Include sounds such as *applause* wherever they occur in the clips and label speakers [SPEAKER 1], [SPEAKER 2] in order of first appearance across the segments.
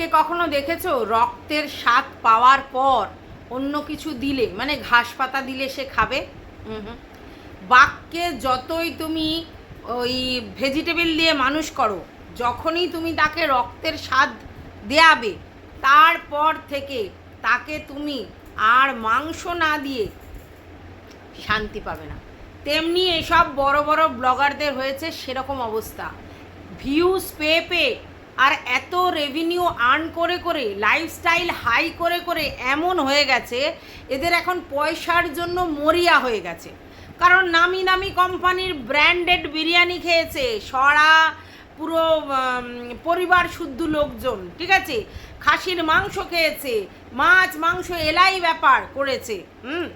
[SPEAKER 1] বাঘকে কখনো দেখেছ? রক্তের স্বাদ পাওয়ার পর অন্য কিছু দিলে মানে ঘাস পাতা দিলে সে খাবে। বাঘকে যতই তুমি ওই ভেজিটেবল দিয়ে মানুষ করো, যখনই তুমি তাকে রক্তের স্বাদ দেয়াবে, তারপর থেকে তাকে তুমি আর মাংস না দিয়ে শান্তি পাবে না। তেমনি এসব বড় বড় ব্লগারদের হয়েছে সেরকম অবস্থা। ভিউজ পেয়ে পেয়ে আর এত রেভিনিউ আর্ন করে করে লাইফস্টাইল হাই করে করে এমন হয়ে গেছে, এদের এখন পয়সার জন্য মরিয়া হয়ে গেছে। কারণ নামি নামি কোম্পানির ব্র্যান্ডেড বিরিয়ানি খেয়েছে, সরা, পুরো পরিবার শুদ্ধ লোকজন, ঠিক আছে? খাসির মাংস খেয়েছে, মাছ, মাংস, এলাই ব্যাপার করেছে, হুম?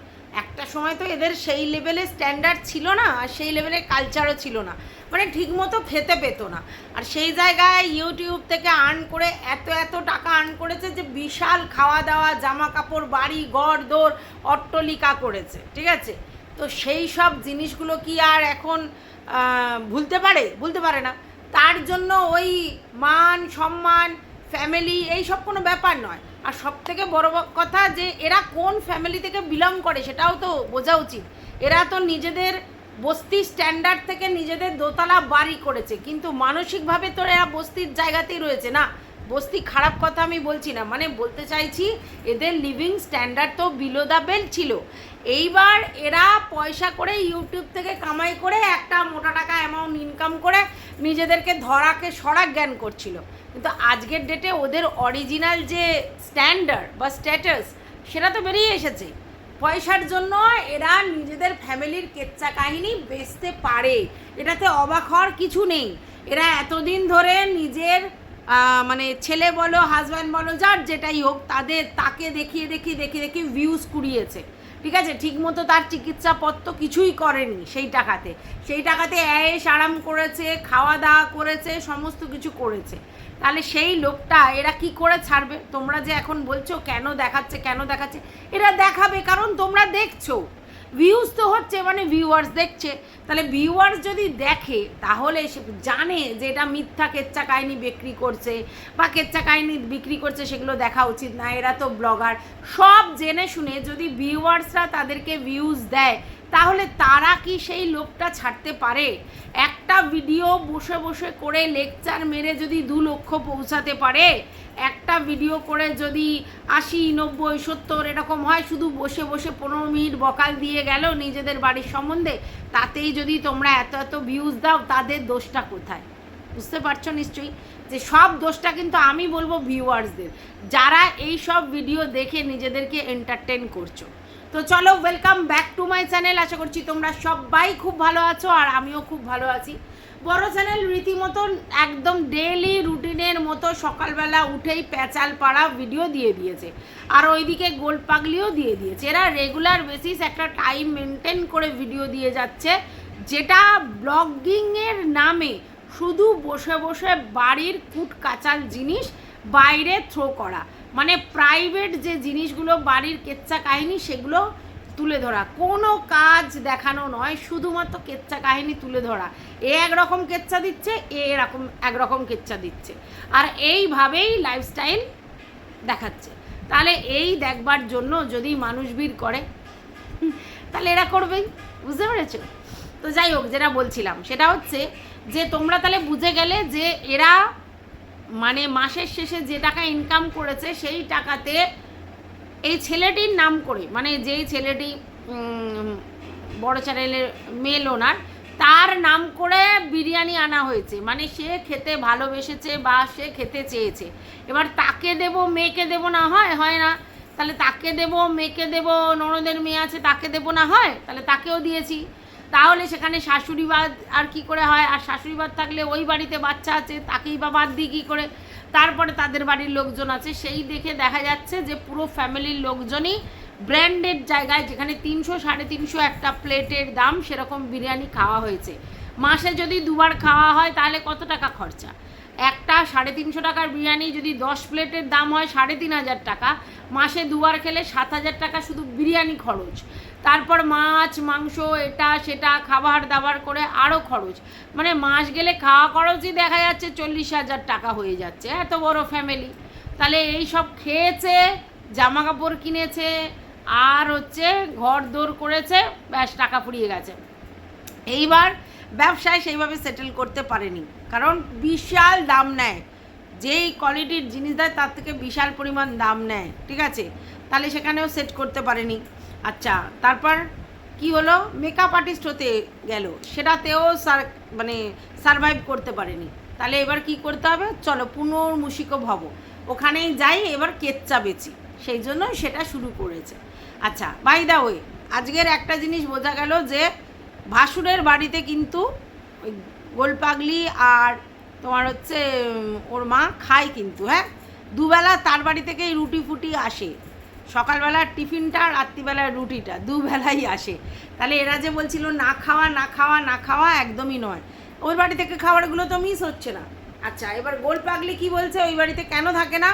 [SPEAKER 1] একটা সময় তো এদের সেই লেভেলের স্ট্যান্ডার্ড ছিল না, আর সেই লেভেলের কালচারও ছিল না। মানে ঠিকমতো খেতে পেত না। আর সেই জায়গায় ইউটিউব থেকে আর্ন করে এত এত টাকা আর্ন করেছে যে বিশাল খাওয়া দাওয়া জামা কাপড় বাড়ি, ঘর, দোর, অট্টলিকা করেছে, ঠিক আছে? তো সেই সব জিনিসগুলো কি আর এখন ভুলতে পারে? ভুলতে পারে না। তার জন্য ওই মান, সম্মান ফ্যামিলি এই সব কোনো ব্যাপার নয়। আর সব থেকে বড় কথা যে এরা কোন ফ্যামিলি থেকে বিলং করে সেটাও তো বোঝা উচিত। এরা তো নিজেদের বস্তি স্ট্যান্ডার্ড থেকে নিজেদের দোতলা বাড়ি করেছে। কিন্তু মানসিকভাবে তো এরা বস্তির জায়গাতেই রয়েছে না। বস্তি খারাপ কথা আমি বলছি না। মানে বলতে চাইছি, এদের লিভিং স্ট্যান্ডার্ড তো বিলো দ্য বেল্ট ছিল। এইবার এরা পয়সা করে ইউটিউব থেকে কামাই করে একটা মোটা টাকা অ্যামাউন্ট ইনকাম করে নিজেদেরকে ধরাকে সরাক জ্ঞান করছিল। কিন্তু আজকের ডেটে ওদের অরিজিনাল যে স্ট্যান্ডার্ড বা স্ট্যাটাস সেটা তো বেরিয়ে এসেছে। পয়সার জন্য এরা নিজেদের ফ্যামিলির কেচ্চা কাহিনী বেচতে পারে। এটাতে অবাক হওয়ার কিছু নেই। এরা এতদিন ধরে নিজের মানে ছেলে বলো হাজব্যান্ড বলো, যার যেটাই হোক, তাদের, তাকে দেখিয়ে দেখিয়ে দেখিয়ে দেখিয়ে ভিউজ কুড়িয়েছে। ঠিক আছে? ঠিকমতো তার চিকিৎসাপত্র কিছুই করেনি সেই টাকাতে। সেই টাকাতে অ্যায়েস আরাম করেছে খাওয়া দাওয়া করেছে, সমস্ত কিছু করেছে। তাহলে সেই লোকটা, এরা কি করে ছাড়বে? তোমরা যে এখন বলছো, কেন দেখাচ্ছে কেন দেখাচ্ছে? এরা দেখাবে, কারণ তোমরা দেখছ। ভিউজ তো হচ্ছে মানে ভিউয়ার্স দেখছে। তাহলে ভিউয়ার্স যদি দেখে, তাহলে সে জানে যে এটা মিথ্যা কেচ্চা কাহিনি বিক্রি করছে বা কেচ্চা কাহিনি বিক্রি করছে, সেগুলো দেখা উচিত না। এরা তো ব্লগার সব জেনে শুনে যদি ভিউয়ার্সরা তাদেরকে ভিউজ দেয় তাহলে তারা কি সেই লোকটা ছাড়তে পারে? একটা ভিডিও বসে বসে করে লেকচার মেরে যদি দু লক্ষ পৌঁছাতে পারে, একটা ভিডিও করে যদি আশি, নব্বই, সত্তর এরকম হয়, শুধু বসে বসে পনেরো মিনিট বকাল দিয়ে গেল নিজেদের বাড়ির সম্বন্ধে, তাতেই যদি তোমরা এত এত ভিউজ দাও, তাদের দোষটা কোথায়? বুঝতে পারছ নিশ্চয়ই? যে সব দোষটা কিন্তু আমি বলব ভিউয়ার্সদের যারা এই সব ভিডিও দেখে নিজেদেরকে এন্টারটেন করছ। তো চলো welcome back to my channel আশা করছি তোমরা সবাই খুব ভালো আছো আর আমিও খুব ভালো আছি। বড় চ্যানেল রীতিমতন একদম ডেলি রুটিনের মতো সকালবেলা উঠেই প্যাচাল পাড়া ভিডিও দিয়ে দিয়েছে। আর ওইদিকে গোল পাগলিও দিয়ে দিয়েছে। এরা রেগুলার বেসিস একটা টাইম মেনটেন করে ভিডিও দিয়ে যাচ্ছে, যেটা ব্লগিংয়ের নামে শুধু বসে বসে বাড়ির কুট কাচাল জিনিস বাইরে থ্রো করা। মানে প্রাইভেট যে জিনিসগুলো বাড়ির কেচ্চা কাহিনী সেগুলো তুলে ধরা। কোনো কাজ দেখানো নয়, শুধুমাত্র কেচ্চা কাহিনী তুলে ধরা। এ একরকম কেচ্চা দিচ্ছে, এ এরকম একরকম কেচ্চা দিচ্ছে। আর এইভাবেই লাইফস্টাইল দেখাচ্ছে। তাহলে এই দেখবার জন্য যদি মানুষ ভিড় করে তাহলে এরা করবেই, বুঝতে পেরেছ? তো যাই হোক, যেটা বলছিলাম, সেটা হচ্ছে যে তোমরা তাহলে বুঝে গেলে যে এরা মানে মাসের শেষে যে টাকা ইনকাম করেছে সেই টাকাতে এই ছেলেটির নাম করে মানে যেই ছেলেটি বড় চ্যানেলের মেল ওনার তার নাম করে বিরিয়ানি আনা হয়েছে। মানে সে খেতে ভালোবেসেছে বা সে খেতে চেয়েছে। এবার তাকে দেব, মেয়েকে দেব না হয়? হয় না। তাহলে তাকে দেব, মেয়েকে দেব, ননদের মেয়ে আছে, তাকে দেব না হয়? তাহলে তাকেও দিয়েছি। তাহলে সেখানে শাশুড়িবাদ আর কি করে হয়? আর শাশুড়িবাদ থাকলে ওই বাড়িতে বাচ্চা আছে, তাকেই বা বাদ দিই কী করে? তারপরে তাদের বাড়ির লোকজন আছে। সেই দেখে দেখা যাচ্ছে যে পুরো ফ্যামিলির লোকজনই ব্র্যান্ডেড জায়গায়, যেখানে তিনশো, সাড়ে তিনশো একটা প্লেটের দাম সেরকম বিরিয়ানি খাওয়া হয়েছে। মাসে যদি দুবার খাওয়া হয়, তাহলে কত টাকা খরচা? একটা সাড়ে তিনশো টাকার বিরিয়ানি যদি দশ প্লেটের দাম হয় সাড়ে তিন হাজার টাকা। মাসে দুবার খেলে সাত হাজার টাকা শুধু বিরিয়ানি খরচ। তারপর মাছ, মাংস, এটা, সেটা, খাবার দাবার করে আরও খরচ। মানে মাস গেলে খাওয়া খরচই দেখা যাচ্ছে চল্লিশ হাজার টাকা হয়ে যাচ্ছে, এত বড় ফ্যামিলি তাহলে এই সব খেয়েছে জামা কাপড় কিনেছে, আর হচ্ছে ঘর দৌড় করেছে, ব্যাস টাকা ফুরিয়ে গেছে। এইবার ব্যবসায় সেইভাবে সেটেল করতে পারেনি। কারণ বিশাল দাম নেয়। যেই কোয়ালিটির জিনিস দেয়, তার থেকে বিশাল পরিমাণ দাম নেয়, ঠিক আছে? তাহলে সেখানেও সেট করতে পারেনি। আচ্ছা তারপর কি হলো? মেকআপ আর্টিস্ট হতে গেল। সেটাতেও সার মানে সারভাইভ করতে পারেনি। তাহলে এবার কি করতে হবে? চলো পুনর্মুষিক ভব। ওখানেই যাই, এবার কেচ্চা বেচি। সেই জন্য সেটা শুরু করেছে। আচ্ছা বাই দা ওয়ে আজকের একটা জিনিস বোঝা গেল যে ভাসুরের বাড়িতে কিন্তু গোলপাগলি আর তোমার হচ্ছে, ওর মা খায় কিন্তু হ্যাঁ? দুবেলা তার বাড়ি থেকেই রুটি ফুটি আসে। সকালবেলার টিফিনটা রাত্রিবেলার রুটিটা, দুবেলাই আসে। তাহলে এরা যে বলছিল, না খাওয়া না খাওয়া না খাওয়া একদমই নয়। ওই বাড়ি থেকে খাবারগুলো তো মিস হচ্ছে না। আচ্ছা এবার গোল পাগলি কি বলছে, ওই বাড়িতে কেন থাকে না?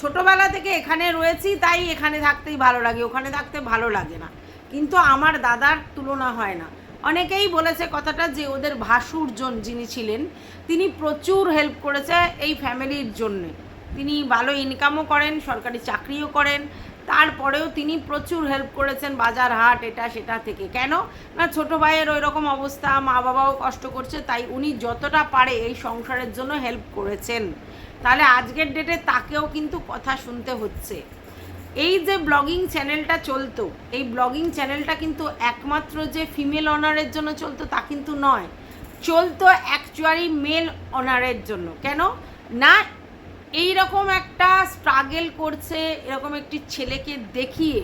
[SPEAKER 1] ছোটোবেলা থেকে এখানে রয়েছি, তাই এখানে থাকতেই ভালো লাগে, ওখানে থাকতে ভালো লাগে না। কিন্তু আমার দাদার তুলনা হয় না। অনেকেই বলেছে কথাটা যে ওদের ভাসুরজন যিনি ছিলেন, তিনি প্রচুর হেল্প করেছে এই ফ্যামিলির জন্যে। তিনি ভালো ইনকামও করেন, সরকারি চাকরিও করেন, তারপরেও তিনি প্রচুর হেল্প করেছেন বাজার হাট, এটা সেটা থেকে। কেন? না, ছোট ভাইয়ের ওই রকম অবস্থা মা বাবাও কষ্ট করছে, তাই উনি যতটা পারে এই সংসারের জন্য হেল্প করেছেন। তাহলে আজকের ডেটে তাকেও কিন্তু কথা শুনতে হচ্ছে। এই যে ব্লগিং চ্যানেলটা চলতো, এই ব্লগিং চ্যানেলটা কিন্তু একমাত্র যে ফিমেল অনারের জন্য চলতো তা কিন্তু নয়। চলতো অ্যাকচুয়ালি মেল অনারের জন্য। কেন? না এই রকম একটা স্ট্রাগেল করছে, এরকম একটি ছেলেকে দেখিয়ে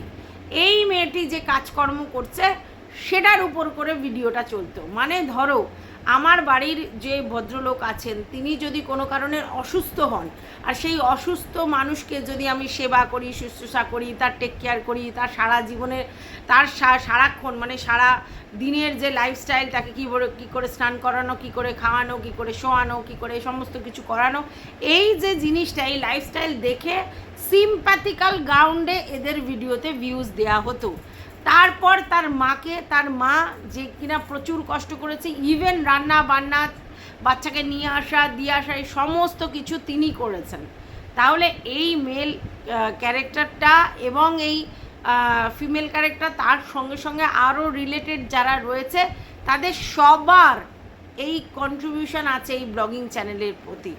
[SPEAKER 1] এই মেয়েটি যে কাজকর্ম করছে, সেটার উপর করে ভিডিওটা চলতো। মানে ধরো আমার বাড়ির যে ভদ্রলোক আছেন, তিনি যদি কোনো কারণে অসুস্থ হন, আর সেই অসুস্থ মানুষকে যদি আমি সেবা করি, শুশ্রূষা করি, তার টেক কেয়ার করি, তার সারা জীবনে, তার সারাক্ষণ মানে সারা দিনের যে লাইফস্টাইল তাকে কী করে কী করে স্নান করানো, কী করে খাওয়ানো, কী করে শোয়ানো, কী করে সমস্ত কিছু করানো, এই যে জিনিসটা, এই লাইফস্টাইল দেখে সিম্প্যাথিক্যাল গ্রাউন্ডে এদের ভিডিওতে ভিউজ দেওয়া হতো। তারপর তার মাকে, তার মা যে কিনা প্রচুর কষ্ট করেছে ইভেন রান্না বান্না, বাচ্চাকে নিয়ে আসা, দিয়ে আসা, এই সমস্ত কিছু তিনি করেছেন। তাহলে এই মেল ক্যারেক্টারটা এবং এই ফিমেল ক্যারেক্টার তার সঙ্গে সঙ্গে আরও রিলেটেড যারা রয়েছে, তাদের সবার এই কন্ট্রিবিউশন আছে এই ব্লগিং চ্যানেলের প্রতি।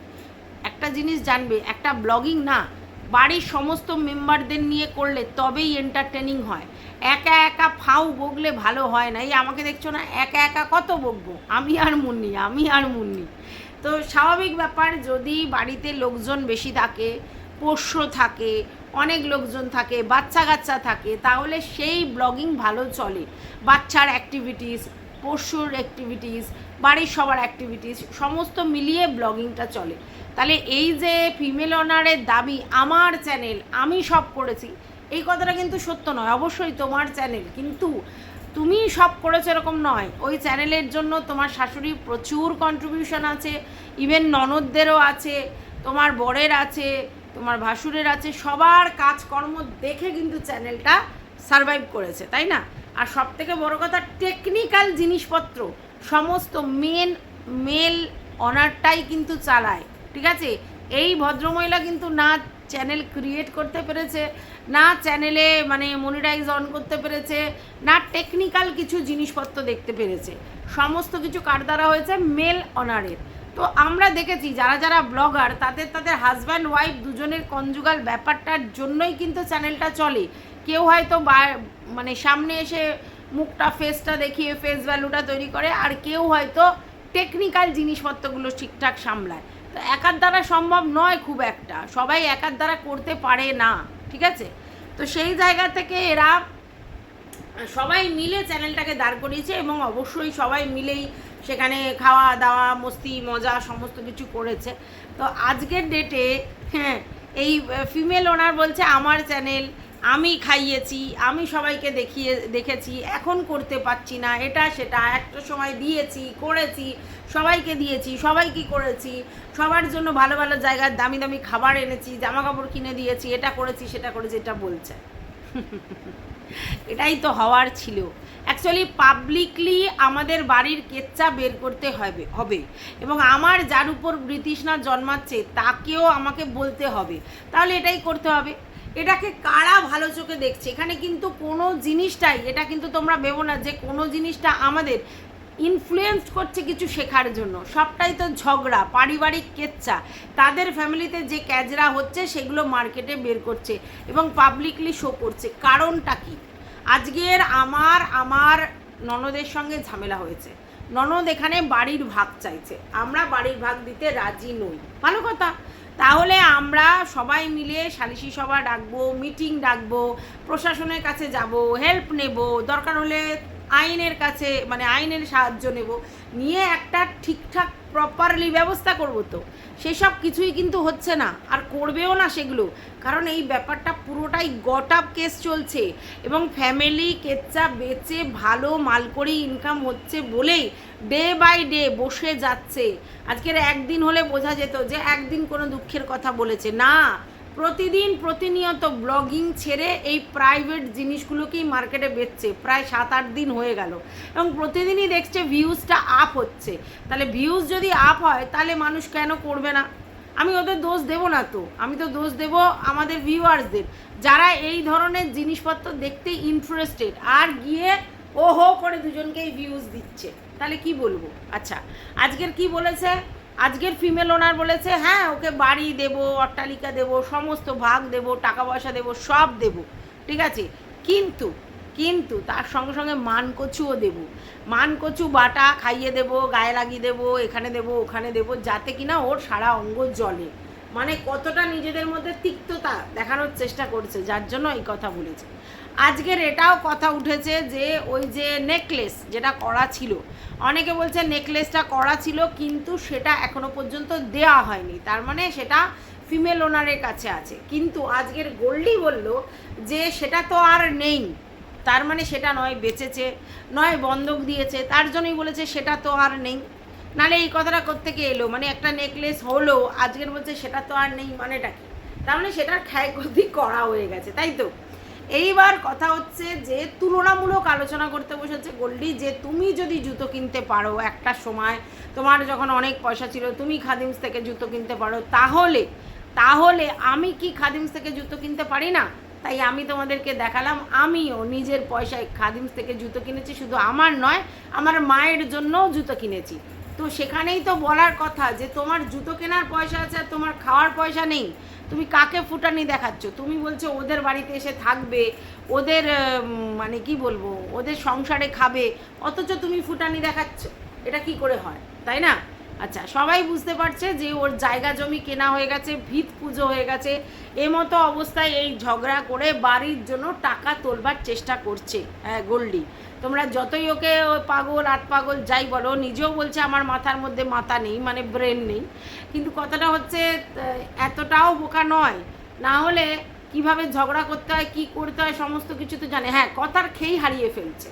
[SPEAKER 1] একটা জিনিস জানবে, একটা ব্লগিং না বাড়ির সমস্ত মেম্বারদের নিয়ে করলে তবেই এন্টারটেনিং হয়। একা একা ফাউ বকলে ভালো হয় না। এই আমাকে দেখছ না, একা একা কত বকবো? আমি আর মুন্নি, আমি আর মুন্নি। তো স্বাভাবিক ব্যাপার, যদি বাড়িতে লোকজন বেশি থাকে, পোষ্য থাকে, অনেক লোকজন থাকে বাচ্চা কাচ্চা থাকে, তাহলে সেই ব্লগিং ভালো চলে। বাচ্চার অ্যাক্টিভিটিস পশুর অ্যাক্টিভিটিস বাড়ির সবার অ্যাক্টিভিটিস সমস্ত মিলিয়ে ব্লগিংটা চলে। তাহলে এই যে ফিমেল অনারের দাবি, আমার চ্যানেল আমি সব করেছি, এই কথাটা কিন্তু সত্য নয়। অবশ্যই তোমার চ্যানেল কিন্তু তুমি সব করেছ এরকম নয়। ওই চ্যানেলের জন্য তোমার শাশুড়ির প্রচুর কন্ট্রিবিউশন আছে ইভেন ননদদেরও আছে, তোমার বরের আছে, তোমার ভাসুরের আছে, সবার কাজকর্ম দেখে কিন্তু চ্যানেলটা সারভাইভ করেছে, তাই না? আর সব থেকে বড় কথা টেকনিক্যাল জিনিসপত্র সমস্ত মেন মেল অনারটাই কিন্তু চালায়, ঠিক আছে? এই ভদ্রমহিলা কিন্তু না চ্যানেল ক্রিয়েট করতে পেরেছে, না চ্যানেলে মানে মনিটাইজ অন করতে পেরেছে, না টেকনিক্যাল কিছু জিনিসপত্র দেখতে পেরেছে। সমস্ত কিছু কার দ্বারা হয়েছে? মেল অনারের তো আমরা দেখেছি, যারা যারা ব্লগার তাদের তাদের হাজব্যান্ড ওয়াইফ দুজনের কনজুগাল ব্যাপারটার জন্যই কিন্তু চ্যানেলটা চলে। কেউ হয়তো মানে সামনে এসে মুখটা ফেসটা দেখিয়ে ফেস ভ্যালুটা তৈরি করে, আর কেউ হয়তো টেকনিক্যাল জিনিসপত্রগুলো ঠিকঠাক সামলায়। তো একার দ্বারা সম্ভব নয় খুব একটা। সবাই একার দ্বারা করতে পারে না, ঠিক আছে? তো সেই জায়গা থেকে এরা সবাই মিলে চ্যানেলটাকে দাঁড় করিয়েছে এবং অবশ্যই সবাই মিলেই সেখানে খাওয়া, দাওয়া, মস্তি, মজা সমস্ত কিছু করেছে। তো আজকের ডেটে হ্যাঁ এই ফিমেল ওনার বলছে, আমার চ্যানেল আমি খাইয়েছি, আমি সবাইকে দেখিয়ে, দেখেছি, এখন করতে পারছি না, এটা সেটা, একটা সময় দিয়েছি, করেছি, সবাইকে দিয়েছি, সবাই সবাইকে করেছি, সবার জন্য ভালো ভালো জায়গার দামি দামি খাবার এনেছি জামা কাপড় কিনে দিয়েছি, এটা করেছি, সেটা করেছি, এটা বলছে। এটাই তো হওয়ার ছিল। অ্যাকচুয়ালি পাবলিকলি আমাদের বাড়ির কেচ্চা বের করতে হবে হবে। এবং আমার যার উপর ব্রিটিশনা জন্মাচ্ছে, তাকেও আমাকে বলতে হবে। তাহলে এটাই করতে হবে। এটাকে কারা ভালো চোখে দেখছে? এখানে কিন্তু কোনো জিনিসটাই, এটা কিন্তু তোমরা ভেবো না যে কোনো জিনিসটা আমাদের ইনফ্লুয়েন্স করছে কিছু শেখার জন্য। সবটাই তো ঝগড়া, পারিবারিক কেচ্চা তাদের ফ্যামিলিতে যে ক্যাজরা হচ্ছে, সেগুলো মার্কেটে বের করছে এবং পাবলিকলি শো করছে। কারণটা কি? আজকের আমার আমার ননদের সঙ্গে ঝামেলা হয়েছে। ননদ এখানে বাড়ির ভাগ চাইছে। আমরা বাড়ির ভাগ দিতে রাজি নই। ভালো কথা। তাহলে আমরা সবাই মিলে সালিশি সভা ডাকবো মিটিং ডাকবো, প্রশাসনের কাছে যাব হেল্প নেব। দরকার হলে আইনের কাছে মানে আইনের সাহায্য নেব। নিয়ে একটা ঠিকঠাক প্রপারলি ব্যবস্থা করব তো। সেসব কিছুই কিন্তু হচ্ছে না। আর করবেও না সেগুলো। কারণ এই ব্যাপারটা পুরোটাই গট আপ কেস চলছে। এবং ফ্যামিলি কেচ্চা বেচে ভালো মাল করে ইনকাম হচ্ছে বলেই ডে বাই ডে বসে যাচ্ছে। আজকের একদিন হলে বোঝা যেত যে একদিন কোনো দুঃখের কথা বলেছে। না প্রতিদিন প্রতিনিয়ত ব্লগিং ছেড়ে এই প্রাইভেট জিনিসগুলোকেই মার্কেটে বেচছে। প্রায় সাত আট দিন হয়ে গেল। এবং প্রতিদিনই দেখছে ভিউজটা আপ হচ্ছে। তাহলে ভিউজ যদি আপ হয়, তাহলে মানুষ কেন করবে না? আমি ওদের দোষ দেবো না তো। আমি তো দোষ দেবো আমাদের ভিউয়ার্সদের যারা এই ধরনের জিনিসপত্র দেখতে ইন্টারেস্টেড আর গিয়ে ও হো করে দুজনকেই ভিউজ দিচ্ছে। তাহলে কি বলব? আচ্ছা আজকের কি বলেছে? আজকের ফিমেল ওনার বলেছে হ্যাঁ ওকে বাড়ি দেব, অট্টালিকা দেব, সমস্ত ভাগ দেব, টাকা পয়সা দেব, সব দেব। ঠিক আছে? কিন্তু কিন্তু তার সঙ্গে সঙ্গে মানকচুও দেব। মানকচু বাটা খাইয়ে দেব, গায়ে লাগিয়ে দেব, এখানে দেব, ওখানে দেব, যাতে কিনা ওর সারা অঙ্গ জলে মানে কতটা নিজেদের মধ্যে তিক্ততা দেখানোর চেষ্টা করছে, যার জন্য এই কথা বলেছে। আজকের এটাও কথা উঠেছে যে ওই যে নেকলেস যেটা করা ছিল। অনেকে বলছে নেকলেসটা করা ছিল কিন্তু সেটা এখনও পর্যন্ত দেয়া হয়নি। তার মানে সেটা ফিমেল ওনারের কাছে আছে। কিন্তু আজকের গোল্ডি বলল যে সেটা তো আর নেই। তার মানে সেটা নয়, বেচেছে, নয় বন্ধক দিয়েছে, তার জন্যই বলেছে সেটা তো আর নেই। নালে এই কথাটা কোত্থেকে এলো? মানে একটা নেকলেস হলো, আজকের বলছে সেটা তো আর নেই মানেটা কি? তার মানে সেটার ক্ষয়ক্ষতি করা হয়ে গেছে, তাই তো? এইবার কথা হচ্ছে যে তুলনামূলক আলোচনা করতে বসেছে গোল্ডি, যে তুমি যদি জুতো কিনতে পারো একটা সময়, তোমার যখন অনেক পয়সা ছিল, তুমি খাদিমস থেকে জুতো কিনতে পারো। তাহলে তাহলে আমি কি খাদিমস থেকে জুতো কিনতে পারি না? তাই আমি তোমাদেরকে দেখালাম, আমিও নিজের পয়সায় খাদিমস থেকে জুতো কিনেছি, শুধু আমার নয়, আমার মায়ের জন্যও জুতো কিনেছি। তো সেখানেই তো বলার কথা যে তোমার জুতো কেনার পয়সা আছে আর তোমার খাওয়ার পয়সা নেই। তুমি কাকে ফুটানি দেখাচ্ছ? তুমি বলছো ওদের বাড়িতে এসে থাকবে, ওদের মানে কি বলব, ওদের সংসারে খাবে, অথচ তুমি ফুটানি দেখাচ্ছ। এটা কি করে হয়? তাই না? আচ্ছা সবাই বুঝতে পারছে যে ওর জায়গা জমি কেনা হয়ে গেছে, ভিত পুজো হয়ে গেছে। এমতো অবস্থায় এই ঝগড়া করে বাড়ির জন্য টাকা তোলবার চেষ্টা করছে হ্যাঁ গোল্ডি। তোমরা যতই ওকে পাগল, আট পাগল যাই বলো, নিজেও বলছে আমার মাথার মধ্যে মাথা নেই মানে ব্রেন নেই। কিন্তু কথাটা হচ্ছে এতটাও বোকা নয়। না হলে কীভাবে ঝগড়া করতে হয়, কি করতে হয়, সমস্ত কিছু তো জানে। হ্যাঁ কথার খেই হারিয়ে ফেলছে।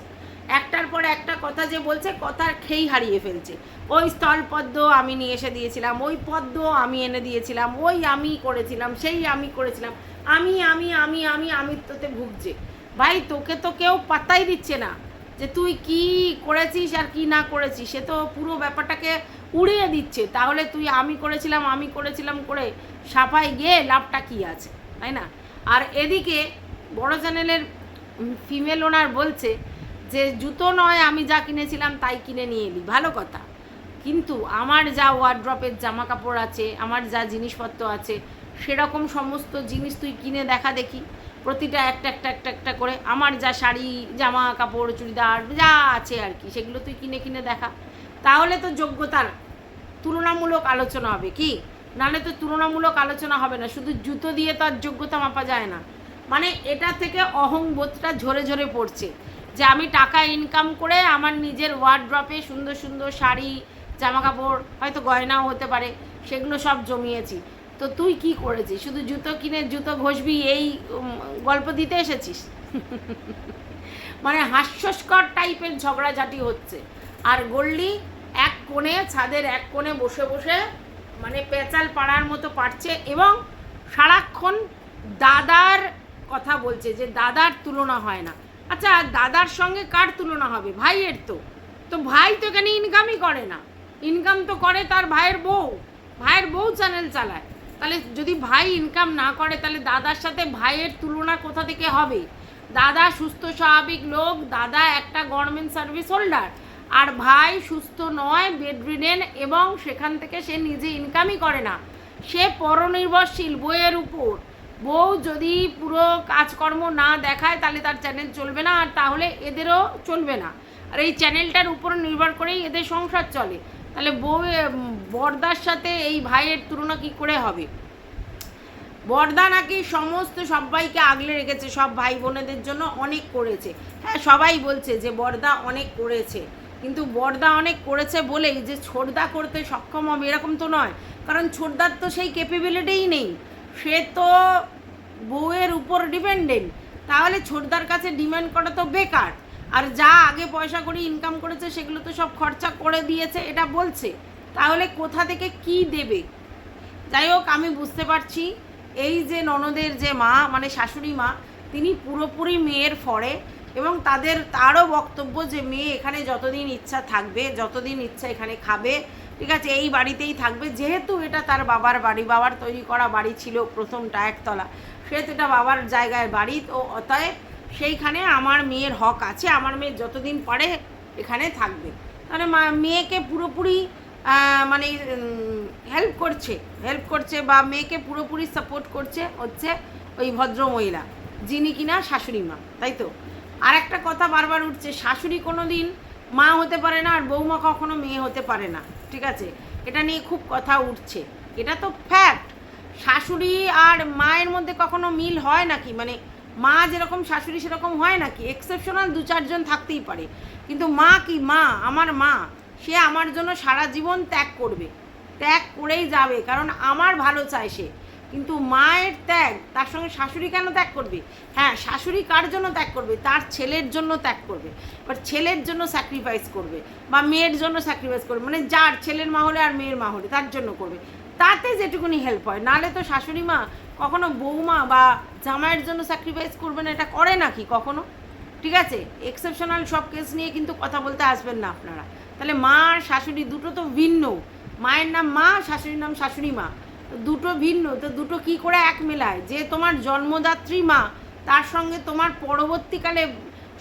[SPEAKER 1] একটার পর একটা কথা যে বলছে, কথার খেই হারিয়ে ফেলছে। ওই স্থল পদ্ম আমি নিয়ে এসে দিয়েছিলাম, ওই পদ্ম আমি এনে দিয়েছিলাম, ওই আমি করেছিলাম, সেই আমি করেছিলাম, আমি আমি আমি আমি আমিত্বতে ভুগছে। ভাই, তোকে তো কেউ পাত্তাই দিচ্ছে না যে তুই কি করেছিস আর কি না করেছিস। সে তো পুরো ব্যাপারটাকে উড়িয়ে দিচ্ছে। তাহলে তুই আমি করেছিলাম আমি করেছিলাম করে সাফাই গিয়ে লাভটা কি আছে, তাই না? আর এদিকে বড় চ্যানেলের ফিমেল ওনার বলছে যে জুতো নয়, আমি যা কিনেছিলাম তাই কিনে নিয়ে এলি। ভালো কথা। কিন্তু আমার যা ওয়ার্ড্রপের জামা কাপড় আছে, আমার যা জিনিসপত্র আছে, সেরকম সমস্ত জিনিস তুই কিনে দেখা দেখি। প্রতিটা একটা একটা একটা একটা করে আমার যা শাড়ি জামা কাপড় চুড়িদার, যা আছে আর কি, সেগুলো তুই কিনে কিনে দেখা। তাহলে তো যোগ্যতার তুলনামূলক আলোচনা হবে কি? নাহলে তো তুলনামূলক আলোচনা হবে না। শুধু জুতো দিয়ে তো আর যোগ্যতা মাপা যায় না। মানে এটা থেকে অহংবোধটা ঝরে ঝরে পড়ছে। যে আমি টাকা ইনকাম করে আমার নিজের ওয়ার্ড্রপে সুন্দর সুন্দর শাড়ি জামা কাপড় হয়তো গয়নাও হতে পারে, সেগুলো সব জমিয়েছি। তো তুই কি করেছিস? শুধু জুতো কিনে জুতো ঘষবি, এই গল্প দিতে এসেছিস? *laughs* মানে হাস্যস্কর টাইপের ঝগড়াঝাটি হচ্ছে। আর গোল্ডি এক কোণে, ছাদের এক কোণে বসে বসে মানে পেঁচাল পাড়ার মতো পারছে এবং সারাক্ষণ দাদার কথা বলছে যে, দাদার তুলনা হয় না। আচ্ছা দাদার সঙ্গে কার তুলনা হবে? ভাইয়ের তো। তো ভাই তো এখানে ইনকামই করে না। ইনকাম তো করে তার ভাইয়ের বউ। ভাইয়ের বউ চ্যানেল চালায়। তাহলে যদি ভাই ইনকাম না করে, তাহলে দাদার সাথে ভাইয়ের তুলনা কোথা থেকে হবে? দাদা সুস্থ, স্বাভাবিক লোক, দাদা একটা গভর্নমেন্ট সার্ভিস হোল্ডার আর ভাই সুস্থ নয় বেডরিডেন এবং সেখান থেকে সে নিজে ইনকামই করে না। সে পরনির্ভরশীল বইয়ের উপর। বউ যদি পুরো কাজকর্ম না দেখায়, তাহলে তার চ্যানেল চলবে না, আর তাহলে এদেরও চলবে না। আর এই চ্যানেলটার উপর নির্ভর করেই এদের সংসার চলে। তাহলে বউ বর্দার সাথে এই ভাইয়ের তুলনা কি করে হবে? বর্দা নাকি সমস্ত সবাইকে আগলে রেখেছে, সব ভাই বোনেদের জন্য অনেক করেছে। হ্যাঁ সবাই বলছে যে বর্দা অনেক করেছে, কিন্তু বর্দা অনেক করেছে বলেই যে ছোটদা করতে সক্ষম হবে এরকম তো নয়। কারণ ছোটদার তো সেই ক্যাপেবিলিটিই নেই। সে তো বউয়ের উপর ডিপেন্ডেন্ট তাহলে ছোটদার কাছে ডিমান্ড করা তো বেকার। আর যা আগে পয়সা করে ইনকাম করেছে, সেগুলো তো সব খরচা করে দিয়েছে, এটা বলছে। তাহলে কোথা থেকে কি দেবে? যাই হোক, আমি বুঝতে পারছি। এই যে ননদের যে মা মানে শাশুড়ি মা, তিনি পুরোপুরি মেয়ের ফরে এবং তাদের, তারও বক্তব্য যে মেয়ে এখানে যতদিন ইচ্ছা থাকবে, যতদিন ইচ্ছা এখানে খাবে ঠিক আছে, এই বাড়িতেই থাকবে। যেহেতু এটা তার বাবার বাড়ি, বাবার তৈরি করা বাড়ি ছিল প্রথমটা একতলা সেহেতু এটা বাবার জায়গায় বাড়ি, তো অতএব সেইখানে আমার মেয়ের হক আছে, আমার মেয়ে যতদিন পারে এখানে থাকবে। তাহলে মা- মেয়েকে পুরোপুরি মানে হেল্প করছে হেল্প করছে বা মেয়েকে পুরোপুরি সাপোর্ট করছে হচ্ছে ওই ভদ্র মহিলা যিনি কিনা শাশুড়ি মা, তাই তো? আর একটা কথা বারবার উঠছে, শাশুড়ি কোনো দিন মা হতে পারে না আর বৌমা কখনো মেয়ে হতে পারে না। ঠিক আছে? এটা নিয়ে খুব কথা উঠছে। এটা তো ফ্যাক্ট শাশুড়ি আর মায়ের মধ্যে কখনো মিল হয় নাকি? মানে মা যেরকম শাশুড়ি সেরকম হয় নাকি? এক্সেপশনাল দু চারজন থাকতেই পারে। কিন্তু মা কি? মা, আমার মা, সে আমার জন্য সারা জীবন ত্যাগ করবে। ত্যাগ করেই যাবে। কারণ আমার ভালো চায় সে। কিন্তু মায়ের ত্যাগ, তার সঙ্গে শাশুড়ি কেন ত্যাগ করবে? হ্যাঁ শাশুড়ি কার জন্য ত্যাগ করবে? তার ছেলের জন্য ত্যাগ করবে। বাট ছেলের জন্য স্যাক্রিফাইস করবে বা মেয়ের জন্য স্যাক্রিফাইস করবে। মানে যার ছেলের মা হলে আর মেয়ের মা হলে তার জন্য করবে। তাতে যেটুকুনি হেল্প হয়। নালে তো শাশুড়ি মা কখনো বৌমা বা জামাইয়ের জন্য স্যাক্রিফাইস করবে না, এটা করে নাকি কখনো? ঠিক আছে? এক্সেপশনাল সব কেস নিয়ে কিন্তু কথা বলতে আসবেন না আপনারা। তাহলে মা আর শাশুড়ি দুটো তো ভিন্ন। মায়ের নাম মা, শাশুড়ির নাম শাশুড়ি মা। দুটো ভিন্ন, তো দুটো কি করে এক মেলায়? যে তোমার জন্মদাত্রী মা, তার সঙ্গে তোমার পরবর্তীকালে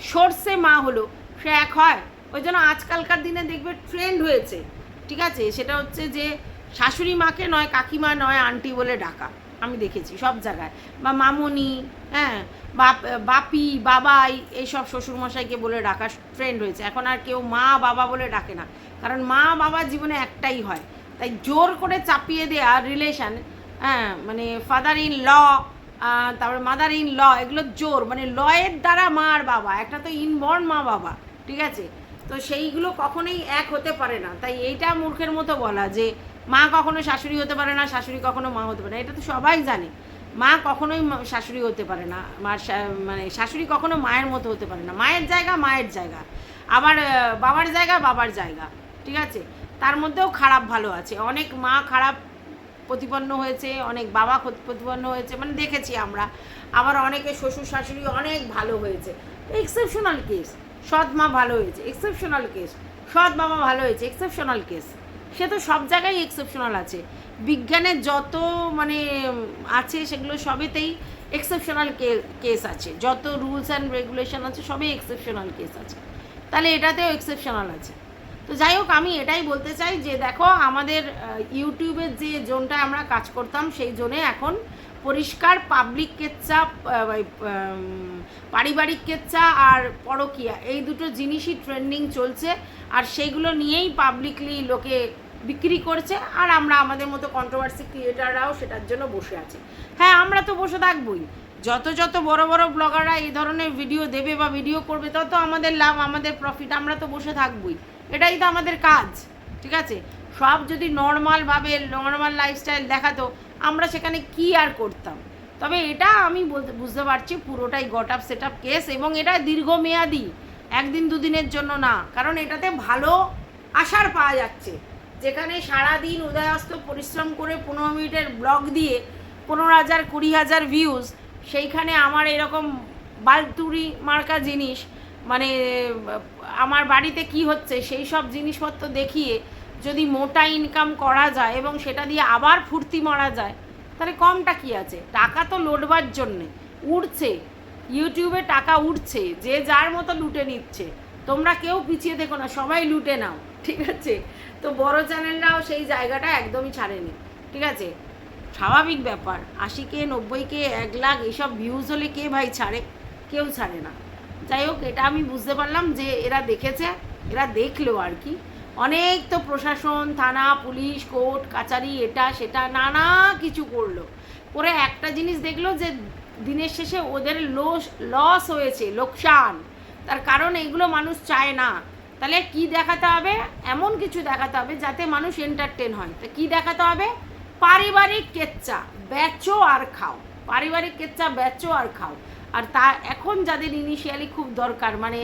[SPEAKER 1] সোর্সে মা হলো, সে এক হয়। ওই জন্য আজকালকার দিনে দেখবে ট্রেন্ড হয়েছে। ঠিক আছে? সেটা হচ্ছে যে শাশুড়ি মাকে নয়, কাকিমা নয় আন্টি বলে ডাকা। আমি দেখেছি সব জায়গায়। বা মামনি হ্যাঁ বাপ, বাপি, বাবাই, এইসব শ্বশুরমশাইকে বলে ডাকা ট্রেন্ড হয়েছে। এখন আর কেউ মা, বাবা বলে ডাকে না। কারণ মা, বাবা জীবনে একটাই হয়। তাই জোর করে চাপিয়ে দেওয়া রিলেশন হ্যাঁ মানে ফাদার ইন ল তারপরে মাদার ইন ল এগুলো জোর মানে লয়ের দ্বারা মা আর বাবা, একটা তো ইনবর্ন মা বাবা, ঠিক আছে? তো সেইগুলো কখনোই এক হতে পারে না, তাই এইটা মূর্খের মতো বলা যে মা কখনো শাশুড়ি হতে পারে না, শাশুড়ি কখনো মা হতে পারে না, এটা তো সবাই জানে। মা কখনোই শাশুড়ি হতে পারে না, মার মানে শাশুড়ি কখনো মায়ের মতো হতে পারে না, মায়ের জায়গা মায়ের জায়গা, আবার বাবার জায়গা বাবার জায়গা, ঠিক আছে? তার মধ্যেও খারাপ ভালো আছে। অনেক মা খারাপ প্রতিপন্ন হয়েছে, অনেক বাবা প্রতিপন্ন হয়েছে মানে দেখেছি আমরা। আবার অনেকে শ্বশুর শাশুড়ি অনেক ভালো হয়েছে। এক্সেপশনাল কেস সৎ মা ভালো হয়েছে। এক্সেপশনাল কেস সৎ বাবা ভালো হয়েছে। এক্সেপশনাল কেস সে তো সব জায়গায় এক্সেপশনাল আছে। বিজ্ঞানের যত মানে আছে সেগুলো সবেতেই এক্সেপশনাল কেস আছে। যত রুলস অ্যান্ড রেগুলেশন আছে সবই এক্সেপশনাল কেস আছে। তাহলে এটাতেও এক্সেপশনাল আছে। তো যাই হোক আমি এটাই বলতে চাই যে দেখো আমাদের ইউটিউবের যে জোনটা আমরা কাজ করতাম সেই জোনে এখন পরিষ্কার পাবলিক ওই, পারিবারিক কেচ্চা আর পরকিয়া এই দুটো জিনিসই ট্রেন্ডিং চলছে। আর সেইগুলো নিয়েই পাবলিকলি লোকে বিক্রি করছে আর আমরা আমাদের মতো কন্ট্রোভার্সি ক্রিয়েটাররাও সেটার জন্য বসে আছি। হ্যাঁ আমরা তো বসে থাকবোই। যত যত বড় বড় ব্লগাররা এই ধরনের ভিডিও দেবে বা ভিডিও করবে তত আমাদের লাভ আমাদের প্রফিট আমরা তো বসে থাকবোই। এটাই তো আমাদের কাজ, ঠিক আছে? সব যদি নর্মালভাবে নর্মাল লাইফস্টাইল দেখাতো, আমরা সেখানে কি আর করতাম? তবে এটা আমি বুঝতে পারছি পুরোটাই got up set up case এবং এটা দীর্ঘমেয়াদী, একদিন দুদিনের জন্য না, কারণ এটাতে ভালো আশার পাওয়া যাচ্ছে। যেখানে সারাদিন উদয়াস্ত পরিশ্রম করে পনেরো মিনিটের ব্লগ দিয়ে পনেরো হাজার, কুড়ি হাজার ভিউজ সেইখানে আমার এরকম বালতুরি মার্কা জিনিস মানে আমার বাড়িতে কি হচ্ছে, সেই সব জিনিসপত্র দেখিয়ে যদি মোটা ইনকাম করা যায় এবং সেটা দিয়ে আবার ফুর্তি মারা যায়, তাহলে কমটা কি আছে? টাকা তো লোডবার জন্যে। উঠছে ইউটিউবে টাকা উঠছে যে যার মতো লুটে নিচ্ছে। তোমরা কেউ পিছিয়ে দেখো না, সবাই লুটে নাও, ঠিক আছে? তো বড় চ্যানেলরাও সেই জায়গাটা একদমই ছাড়েনি, ঠিক আছে? স্বাভাবিক ব্যাপার। আশি কে, নব্বই কে, এক লাখ এইসব ভিউজ হলে কে ভাই ছাড়ে? কেউ ছাড়ে না। যাই হোক, এটা আমি বুঝতে পারলাম যে এরা দেখেছে, এরা দেখল আর কি। অনেক তো প্রশাসন, থানা, পুলিশ, কোর্ট, কাচারি, এটা, সেটা, নানা কিছু করল। করে একটা জিনিস দেখল যে দিনের শেষে ওদের লস লস হয়েছে, লোকসান। তার কারণ এগুলো মানুষ চায় না। তাহলে কি দেখাতে হবে? এমন কিছু দেখাতে হবে যাতে মানুষ এন্টারটেন হয়। তো কি দেখাতে হবে? পারিবারিক কেচ্চা বেচো আর খাও। পারিবারিক কেচ্চা বেচো আর খাও। আর তা এখন যাদের ইনিশিয়ালি খুব দরকার মানে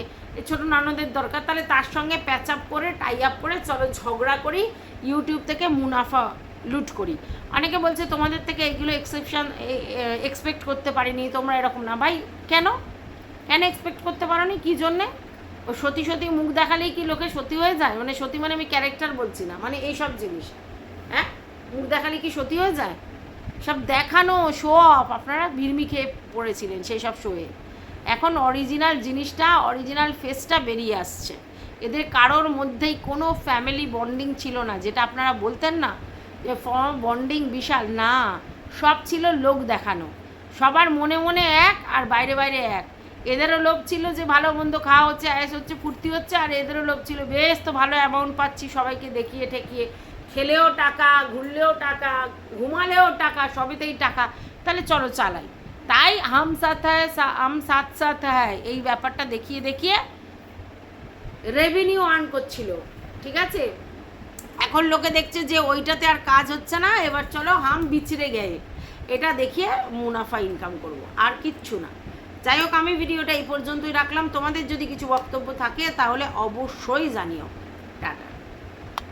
[SPEAKER 1] ছোটো নানদের দরকার, তাহলে তার সঙ্গে প্যাচ আপ করে টাই আপ করে চলো ঝগড়া করি ইউটিউব থেকে মুনাফা লুট করি। অনেকে বলছে তোমাদের থেকে এগুলো এক্সেপশন এক্সপেক্ট করতে পারিনি, তোমরা এরকম না। ভাই, কেন? কেন এক্সপেক্ট করতে পারো নি কী জন্যে? ও সতী সতী মুখ দেখালেই কি লোকে সতী হয়ে যায়? মানে সতী মানে আমি ক্যারেক্টার বলছি না মানে এইসব জিনিস। হ্যাঁ? মুখ দেখালে কি সতী হয়ে যায়? সব দেখানো শো অফ আপনারা ভিড়মি খেয়ে পড়েছিলেন সেই সব শোয়ে এখন অরিজিনাল জিনিসটা অরিজিনাল ফেসটা বেরিয়ে আসছে। এদের কারোর মধ্যেই কোনো ফ্যামিলি বন্ডিং ছিল না। যেটা আপনারা বলতেন না যে ফর্ম বন্ডিং বিশাল। না, সব ছিল লোক দেখানো। সবার মনে মনে এক আর বাইরে বাইরে এক। এদেরও লোভ ছিল যে, ভালো মন্দ খাওয়া হচ্ছে, আয়াস হচ্ছে, ফুর্তি হচ্ছে, আর এদেরও লোভ ছিল, বেশ তো ভালো অ্যামাউন্ট পাচ্ছি সবাইকে দেখিয়ে ঠেকিয়ে খেলেও টাকা, ঘুরলেও টাকা, ঘুমালেও টাকা, সবেতেই টাকা। তাহলে চলো চালাই। তাই হাম সাথ হ্যায় হাম সাথ সাথ হ্যায়, এই ব্যাপারটা দেখিয়ে দেখিয়ে রেভিনিউ আর্ন করছিল। ঠিক আছে? এখন লোকে দেখছে যে ওইটাতে আর কাজ হচ্ছে না, এবার চলো হাম বিচড়ে গেয়ে এটা দেখিয়ে মুনাফা ইনকাম করব। আর কিচ্ছু না। যাই হোক, আমি ভিডিওটা এই পর্যন্তই রাখলাম। তোমাদের যদি কিছু বক্তব্য থাকে, তাহলে অবশ্যই জানিও।